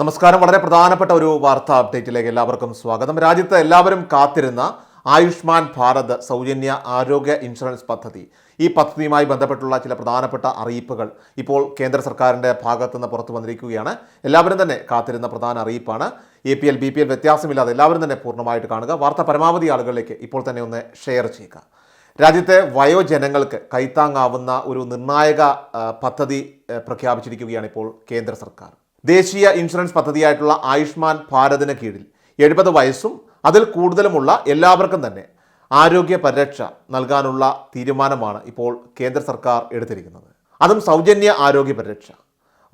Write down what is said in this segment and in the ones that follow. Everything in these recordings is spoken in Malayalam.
നമസ്കാരം. വളരെ പ്രധാനപ്പെട്ട ഒരു വാർത്താ അപ്ഡേറ്റിലേക്ക് എല്ലാവർക്കും സ്വാഗതം. രാജ്യത്ത് എല്ലാവരും കാത്തിരുന്ന ആയുഷ്മാൻ ഭാരത് സൗജന്യ ആരോഗ്യ ഇൻഷുറൻസ് പദ്ധതി. ഈ പദ്ധതിയുമായി ബന്ധപ്പെട്ടുള്ള ചില പ്രധാനപ്പെട്ട അറിയിപ്പുകൾ ഇപ്പോൾ കേന്ദ്ര സർക്കാരിന്റെ ഭാഗത്തു നിന്ന് പുറത്തു വന്നിരിക്കുകയാണ്. എല്ലാവരും തന്നെ കാത്തിരുന്ന പ്രധാന അറിയിപ്പാണ്. A P L B P L വ്യത്യാസമില്ലാതെ എല്ലാവരും തന്നെ പൂർണമായിട്ട് കാണുക. വാർത്ത പരമാവധി ആളുകളിലേക്ക് ഇപ്പോൾ തന്നെ ഒന്ന് ഷെയർ ചെയ്യുക. രാജ്യത്തെ വയോജനങ്ങൾക്ക് കൈത്താങ്ങാവുന്ന ഒരു നിർണായക പദ്ധതി പ്രഖ്യാപിച്ചിരിക്കുകയാണ് ഇപ്പോൾ കേന്ദ്ര സർക്കാർ. ദേശീയ ഇൻഷുറൻസ് പദ്ധതിയായിട്ടുള്ള ആയുഷ്മാൻ ഭാരതിന് കീഴിൽ എഴുപത് വയസ്സും അതിൽ കൂടുതലുമുള്ള എല്ലാവർക്കും തന്നെ ആരോഗ്യ പരിരക്ഷ നൽകാനുള്ള തീരുമാനമാണ് ഇപ്പോൾ കേന്ദ്ര സർക്കാർ എടുത്തിരിക്കുന്നത്. അതും സൗജന്യ ആരോഗ്യ പരിരക്ഷ.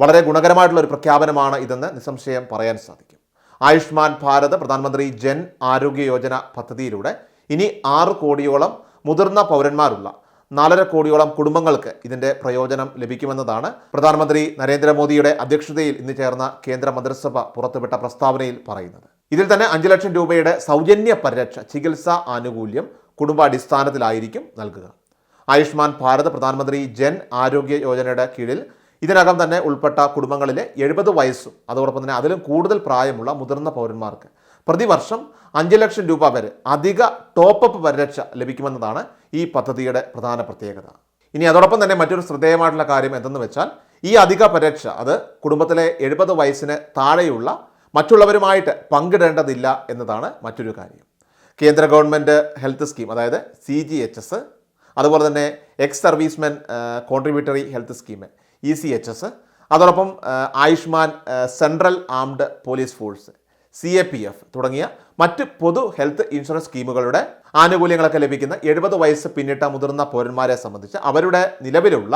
വളരെ ഗുണകരമായിട്ടുള്ള ഒരു പ്രഖ്യാപനമാണ് ഇതെന്ന് നിസ്സംശയം പറയാൻ സാധിക്കും. ആയുഷ്മാൻ ഭാരത് പ്രധാനമന്ത്രി ജൻ ആരോഗ്യ യോജന പദ്ധതിയിലൂടെ ഇനി ആറ് കോടിയോളം മുതിർന്ന പൗരന്മാരുള്ള നാലര കോടിയോളം കുടുംബങ്ങൾക്ക് ഇതിന്റെ പ്രയോജനം ലഭിക്കുമെന്നതാണ് പ്രധാനമന്ത്രി നരേന്ദ്രമോദിയുടെ അധ്യക്ഷതയിൽ ഇന്ന് ചേർന്ന കേന്ദ്ര മന്ത്രിസഭ പുറത്തുവിട്ട പ്രസ്താവനയിൽ പറയുന്നത്. ഇതിൽ തന്നെ അഞ്ച് ലക്ഷം രൂപയുടെ സൗജന്യ പരിരക്ഷ ചികിത്സാ ആനുകൂല്യം കുടുംബാടിസ്ഥാനത്തിലായിരിക്കും നൽകുക. ആയുഷ്മാൻ ഭാരത് പ്രധാനമന്ത്രി ജൻ ആരോഗ്യ യോജനയുടെ കീഴിൽ ഇതിനകം തന്നെ ഉൾപ്പെട്ട കുടുംബങ്ങളിലെ എഴുപത് വയസ്സും അതോടൊപ്പം തന്നെ അതിലും കൂടുതൽ പ്രായമുള്ള മുതിർന്ന പൗരന്മാർക്ക് പ്രതിവർഷം അഞ്ച് ലക്ഷം രൂപ വരെ അധിക ടോപ്പപ്പ് പരിരക്ഷ ലഭിക്കുമെന്നതാണ് ഈ പദ്ധതിയുടെ പ്രധാന പ്രത്യേകത. ഇനി അതോടൊപ്പം തന്നെ മറ്റൊരു ശ്രദ്ധേയമായിട്ടുള്ള കാര്യം എന്തെന്ന് വെച്ചാൽ ഈ അധിക പരിരക്ഷ അത് കുടുംബത്തിലെ എഴുപത് വയസ്സിന് താഴെയുള്ള മറ്റുള്ളവരുമായിട്ട് പങ്കിടേണ്ടതില്ല എന്നതാണ് മറ്റൊരു കാര്യം. കേന്ദ്ര ഗവൺമെന്റ് ഹെൽത്ത് സ്കീം അതായത് സി ജി എച്ച് എസ് അതുപോലെ തന്നെ ex servicemen contributory health scheme E C H S അതോടൊപ്പം Ayushman central armed police force C A P F തുടങ്ങിയ മറ്റ് പൊതു ഹെൽത്ത് ഇൻഷുറൻസ് സ്കീമുകളുടെ ആനുകൂല്യങ്ങളൊക്കെ ലഭിക്കുന്ന എഴുപത് വയസ്സ് പിന്നിട്ട മുതിർന്ന പൗരന്മാരെ സംബന്ധിച്ച് അവരുടെ നിലവിലുള്ള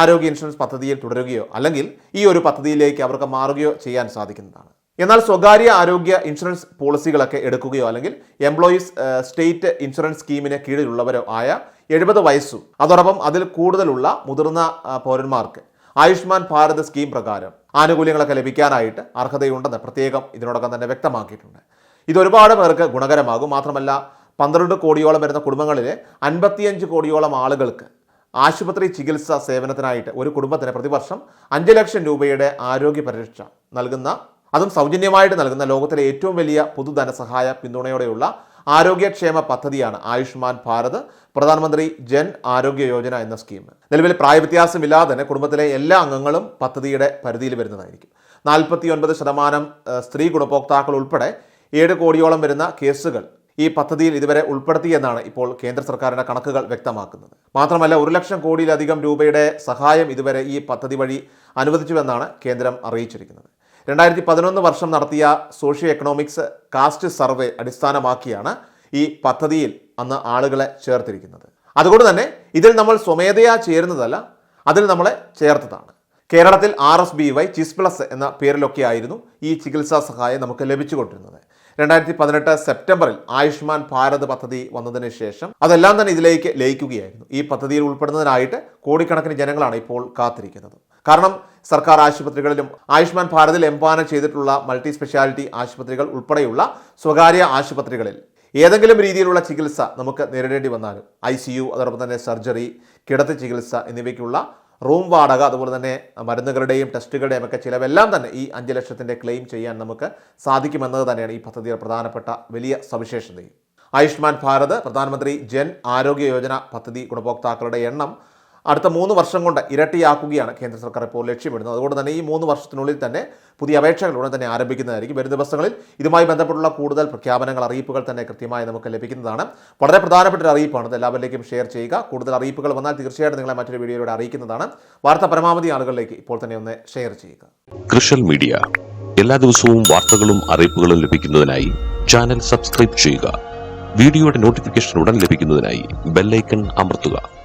ആരോഗ്യ ഇൻഷുറൻസ് പദ്ധതിയിൽ തുടരുകയോ അല്ലെങ്കിൽ ഈ ഒരു പദ്ധതിയിലേക്ക് അവർക്ക് മാറുകയോ ചെയ്യാൻ സാധിക്കുന്നതാണ്. എന്നാൽ സ്വകാര്യ ആരോഗ്യ ഇൻഷുറൻസ് പോളിസികളൊക്കെ എടുക്കുകയോ അല്ലെങ്കിൽ എംപ്ലോയീസ് സ്റ്റേറ്റ് ഇൻഷുറൻസ് സ്കീമിന് കീഴിലുള്ളവരോ ആയ എഴുപത് വയസ്സും അതോടൊപ്പം അതിൽ കൂടുതലുള്ള മുതിർന്ന പൗരന്മാർക്ക് ആയുഷ്മാൻ ഭാരത് സ്കീം പ്രകാരം ആനുകൂല്യങ്ങളൊക്കെ ലഭിക്കാനായിട്ട് അർഹതയുണ്ടെന്ന് പ്രത്യേകം ഇതിനോടകം തന്നെ വ്യക്തമാക്കിയിട്ടുണ്ട്. ഇത് ഒരുപാട് പേർക്ക് ഗുണകരമാകും. മാത്രമല്ല പന്ത്രണ്ട് കോടിയോളം വരുന്ന കുടുംബങ്ങളിലെ അൻപത്തിയഞ്ച് കോടിയോളം ആളുകൾക്ക് ആശുപത്രി ചികിത്സ സേവനത്തിനായിട്ട് ഒരു കുടുംബത്തിന് പ്രതിവർഷം അഞ്ച് ലക്ഷം രൂപയുടെ ആരോഗ്യ പരിരക്ഷ നൽകുന്ന അതും സൗജന്യമായിട്ട് നൽകുന്ന ലോകത്തിലെ ഏറ്റവും വലിയ പൊതുധനസഹായ പിന്തുണയോടെയുള്ള ആരോഗ്യക്ഷേമ പദ്ധതിയാണ് ആയുഷ്മാൻ ഭാരത് പ്രധാനമന്ത്രി ജൻ ആരോഗ്യ യോജന എന്ന സ്കീം. നിലവിൽ പ്രായവ്യത്യാസമില്ലാതെ തന്നെ കുടുംബത്തിലെ എല്ലാ അംഗങ്ങളും പദ്ധതിയുടെ പരിധിയിൽ വരുന്നതായിരിക്കും. നാൽപ്പത്തി ഒൻപത് ശതമാനം സ്ത്രീ ഗുണഭോക്താക്കൾ ഉൾപ്പെടെ ഏഴ് കോടിയോളം വരുന്ന കേസുകൾ ഈ പദ്ധതിയിൽ ഇതുവരെ ഉൾപ്പെടുത്തിയെന്നാണ് ഇപ്പോൾ കേന്ദ്ര സർക്കാരിന്റെ കണക്കുകൾ വ്യക്തമാക്കുന്നത്. മാത്രമല്ല ഒരു ലക്ഷം കോടിയിലധികം രൂപയുടെ സഹായം ഇതുവരെ ഈ പദ്ധതി വഴി അനുവദിച്ചുവെന്നാണ് കേന്ദ്രം അറിയിച്ചിരിക്കുന്നത്. രണ്ടായിരത്തി പതിനൊന്ന് വർഷം നടത്തിയ സോഷ്യോ എക്കണോമിക്സ് കാസ്റ്റ് സർവേ അടിസ്ഥാനമാക്കിയാണ് ഈ പദ്ധതിയിൽ അന്ന് ആളുകളെ ചേർത്തിരിക്കുന്നത്. അതുകൊണ്ട് തന്നെ ഇതിൽ നമ്മൾ സ്വമേധയാ ചേരുന്നതല്ല അതിൽ നമ്മളെ ചേർത്തതാണ്. കേരളത്തിൽ R S B Y CHIS plus എന്ന പേരിലൊക്കെ ആയിരുന്നു ഈ ചികിത്സാ സഹായം നമുക്ക് ലഭിച്ചുകൊണ്ടിരുന്നത്. രണ്ടായിരത്തി പതിനെട്ട് സെപ്റ്റംബറിൽ ആയുഷ്മാൻ ഭാരത് പദ്ധതി വന്നതിന് ശേഷം അതെല്ലാം തന്നെ ഇതിലേക്ക് ലയിക്കുകയായിരുന്നു. ഈ പദ്ധതിയിൽ ഉൾപ്പെടുന്നതിനായിട്ട് കോടിക്കണക്കിന് ജനങ്ങളാണ് ഇപ്പോൾ കാത്തിരിക്കുന്നത്. കാരണം സർക്കാർ ആശുപത്രികളിലും ആയുഷ്മാൻ ഭാരതിൽ എംപാനം ചെയ്തിട്ടുള്ള മൾട്ടി സ്പെഷ്യാലിറ്റി ആശുപത്രികൾ ഉൾപ്പെടെയുള്ള സ്വകാര്യ ആശുപത്രികളിൽ ഏതെങ്കിലും രീതിയിലുള്ള ചികിത്സ നമുക്ക് നേരിടേണ്ടി വന്നാലും ഐ സി യു അതോടൊപ്പം തന്നെ സർജറി കിടത്തി ചികിത്സ എന്നിവയ്ക്കുള്ള റൂം വാടക അതുപോലെ തന്നെ മരുന്നുകളുടെയും ടെസ്റ്റുകളുടെയും ഒക്കെ ചിലവെല്ലാം തന്നെ ഈ അഞ്ച് ലക്ഷത്തിന്റെ ക്ലെയിം ചെയ്യാൻ നമുക്ക് സാധിക്കുമെന്നത് തന്നെയാണ് ഈ പദ്ധതിയുടെ പ്രധാനപ്പെട്ട വലിയ സവിശേഷതയും. ആയുഷ്മാൻ ഭാരത് പ്രധാനമന്ത്രി ജൻ ആരോഗ്യ യോജന പദ്ധതി ഗുണഭോക്താക്കളുടെ എണ്ണം അടുത്ത മൂന്ന് വർഷം കൊണ്ട് ഇരട്ടിയാക്കുകയാണ് കേന്ദ്ര സർക്കാർ ഇപ്പോൾ ലക്ഷ്യമിടുന്നത്. അതുകൊണ്ട് തന്നെ ഈ മൂന്ന് വർഷത്തിനുള്ളിൽ തന്നെ പുതിയ അപേക്ഷകൾ ഉടൻ തന്നെ ആരംഭിക്കുന്നതായിരിക്കും. വരും ദിവസങ്ങളിൽ ഇതുമായി ബന്ധപ്പെട്ടുള്ള കൂടുതൽ പ്രഖ്യാപനങ്ങൾ അറിയിപ്പുകൾ തന്നെ കൃത്യമായി നമുക്ക് ലഭിക്കുന്നതാണ്. വളരെ പ്രധാനപ്പെട്ട ഒരു അറിയിപ്പാണ് എല്ലാവരിലേക്കും ഷെയർ ചെയ്യുക. കൂടുതൽ അറിയിപ്പുകൾ വന്നാൽ തീർച്ചയായിട്ടും നിങ്ങളെ മറ്റൊരു വീഡിയോയിലൂടെ അറിയിക്കുന്നതാണ്. വാർത്ത പരമാവധി ആളുകളിലേക്ക് ഇപ്പോൾ തന്നെ ഒന്ന് ഷെയർ ചെയ്യുക. കൃഷൽ മീഡിയ. എല്ലാ ദിവസവും വാർത്തകളും അറിയിപ്പുകളും ലഭിക്കുന്നതിനായി ചാനൽ സബ്സ്ക്രൈബ് ചെയ്യുക. വീഡിയോയുടെ നോട്ടിഫിക്കേഷൻ ഉടൻ ലഭിക്കുന്നതിനായി ബെല്ലൈക്കൺ അമർത്തുക.